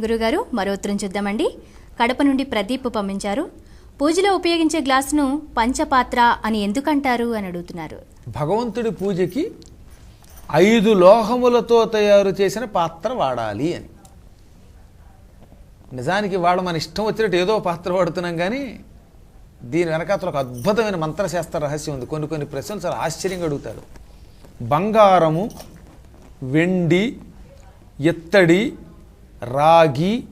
గురుగారు మరో ఉత్తరం చూద్దామండి. కడప నుండి ప్రదీప్ పంపించారు. పూజలో ఉపయోగించే గ్లాసును పంచపాత్ర అని ఎందుకంటారు అని అడుగుతున్నారు. భగవంతుడి పూజకి ఐదు లోహములతో తయారు చేసిన పాత్ర వాడాలి అని. నిజానికి వాడు మన ఇష్టం వచ్చినట్టు ఏదో పాత్ర వాడుతున్నాం కానీ దీని వెనకాతల ఒక అద్భుతమైన మంత్రశాస్త్ర రహస్యం ఉంది. కొన్ని కొన్ని ప్రశ్నలు చాలా ఆశ్చర్యంగా అడుగుతారు. బంగారము వెండి ఎత్తడి రాగి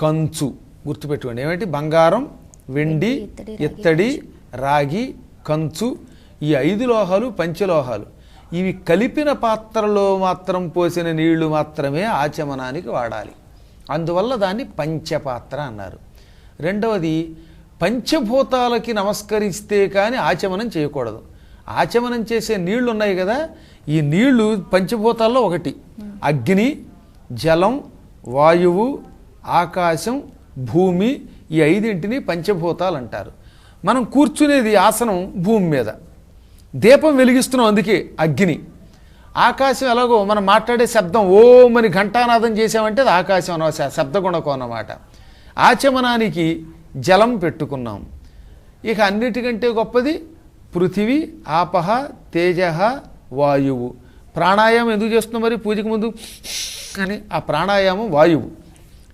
కంచు గుర్తుపెట్టుకోండి. ఏమిటి? బంగారం వెండి ఎత్తడి, రాగి, ఎత్తడి రాగి కంచు. ఈ ఐదు లోహాలు పంచలోహాలు. ఇవి కలిపిన పాత్రలో మాత్రం పోసిన నీళ్ళు మాత్రమే ఆచమనానికి వాడాలి. అందువల్ల దాన్ని పంచపాత్ర అన్నారు. రెండవది పంచభూతాలకి నమస్కరిస్తే కానీ ఆచమనం చేయకూడదు. ఆచమనం చేసే నీళ్ళు ఉన్నాయి కదా ఈ నీళ్ళు పంచభూతాల్లో ఒకటి. అగ్ని జలం వాయువు ఆకాశం భూమి ఈ ఐదింటిని పంచభూతాలు అంటారు. మనం కూర్చునేది ఆసనం భూమి మీద. దీపం వెలిగిస్తున్నాం అందుకే అగ్ని. ఆకాశం ఎలాగో మనం మాట్లాడే శబ్దం ఓమని ఘంటానాదం చేసామంటే అది ఆకాశం అనవ శబ్దగుణకం అన్నమాట. ఆచమనానికి జలం పెట్టుకున్నాం. ఇక అన్నిటికంటే గొప్పది పృథివీ ఆపహ తేజ వాయువు. ప్రాణాయామం ఎందుకు చేస్తున్నాం మరి? పూజకు ముందు అని ఆ ప్రాణాయామం వాయువు.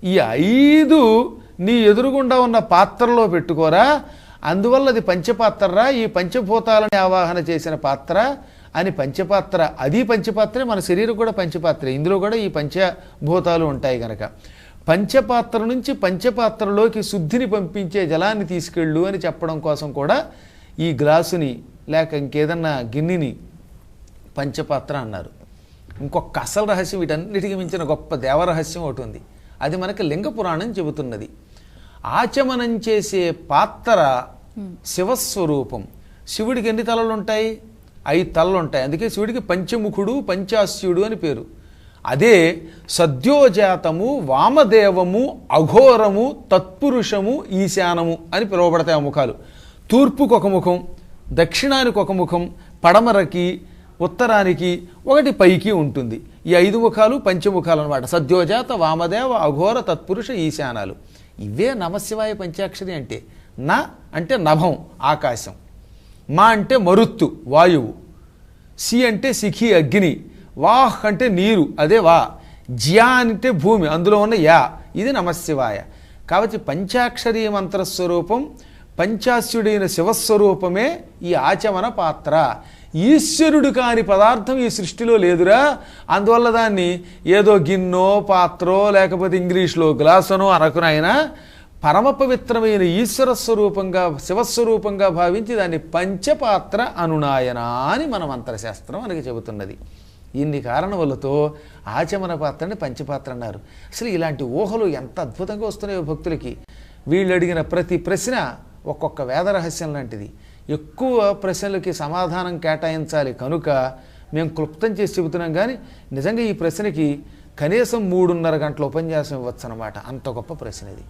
ఈ ఐదు నీ ఎదురుగుండా ఉన్న పాత్రలో పెట్టుకోరా. అందువల్ల అది పంచపాత్రరా. ఈ పంచభూతాలని ఆవాహన చేసిన పాత్ర అని పంచపాత్ర. అది పంచపాత్రే మన శరీరం కూడా పంచపాత్రే. ఇందులో కూడా ఈ పంచభూతాలు ఉంటాయి కనుక పంచపాత్ర నుంచి పంచపాత్రలోకి శుద్ధిని పంపించే జలాన్ని తీసుకెళ్ళు అని చెప్పడం కోసం కూడా ఈ గ్లాసుని లేక ఇంకేదన్నా గిన్నెని పంచపాత్ర అన్నారు. ఇంకొక అసలు రహస్యం వీటన్నిటికీ మించిన గొప్ప దేవరహస్యం ఒకటి ఉంది. అది మనకి లింగ పురాణం చెబుతున్నది. ఆచమనం చేసే పాత్ర శివస్వరూపం. శివుడికి ఎన్ని తలలు ఉంటాయి ఐదు తలలు ఉంటాయి అందుకే శివుడికి పంచముఖుడు పంచాస్యుడు అని పేరు. అదే సద్యోజాతము వామదేవము అఘోరము తత్పురుషము ఈశానము అని పిలువబడతాయి ఆ ముఖాలు. తూర్పుకు ఒక ముఖం దక్షిణానికి ఒక ముఖం పడమరకి ఉత్తరానికి ఒకటి పైకి ఉంటుంది. ఈ ఐదు ముఖాలు పంచముఖాలు అనమాట సద్యోజాత వామదేవ అఘోర తత్పురుష ఈశానాలు. ఇవే నమశివాయ పంచాక్షరి అంటే. న అంటే నభం ఆకాశం. మా అంటే మరుత్తు వాయువు. సి అంటే సిఖి అగ్ని. వాహ్ అంటే నీరు అదే వా. జ్యా అంటే భూమి అందులో ఉన్న యా. ఇది నమశివాయ. కాబట్టి పంచాక్షరీ మంత్రస్వరూపం పంచాస్యుడైన శివస్వరూపమే ఈ ఆచమన పాత్ర. ఈశ్వరుడు కాని పదార్థం ఈ సృష్టిలో లేదురా. అందువల్ల దాన్ని ఏదో గిన్నో పాత్రో లేకపోతే ఇంగ్లీష్లో గ్లాసునో అనకునైనా పరమ పవిత్రమైన ఈశ్వర స్వరూపంగా శివస్వరూపంగా భావించి దాన్ని పంచపాత్ర అనునాయన అని మన మంత్రశాస్త్రం మనకి చెబుతున్నది. ఇన్ని కారణములతో ఆచమన పాత్రని పంచపాత్ర అన్నారు. అసలు ఇలాంటి ఊహలు ఎంత అద్భుతంగా వస్తున్నాయో భక్తులకి. వీళ్ళు అడిగిన ప్రతి ప్రశ్న ఒక్కొక్క వేద రహస్యం లాంటిది. ఎక్కువ ప్రశ్నలకి సమాధానం కేటాయించాలి కనుక మేము క్లుప్తం చేసి చెబుతున్నాం కానీ నిజంగా ఈ ప్రశ్నకి కనీసం మూడున్నర గంటల ఉపన్యాసం ఇవ్వచ్చు అనమాట అంత గొప్ప ప్రశ్న ఇది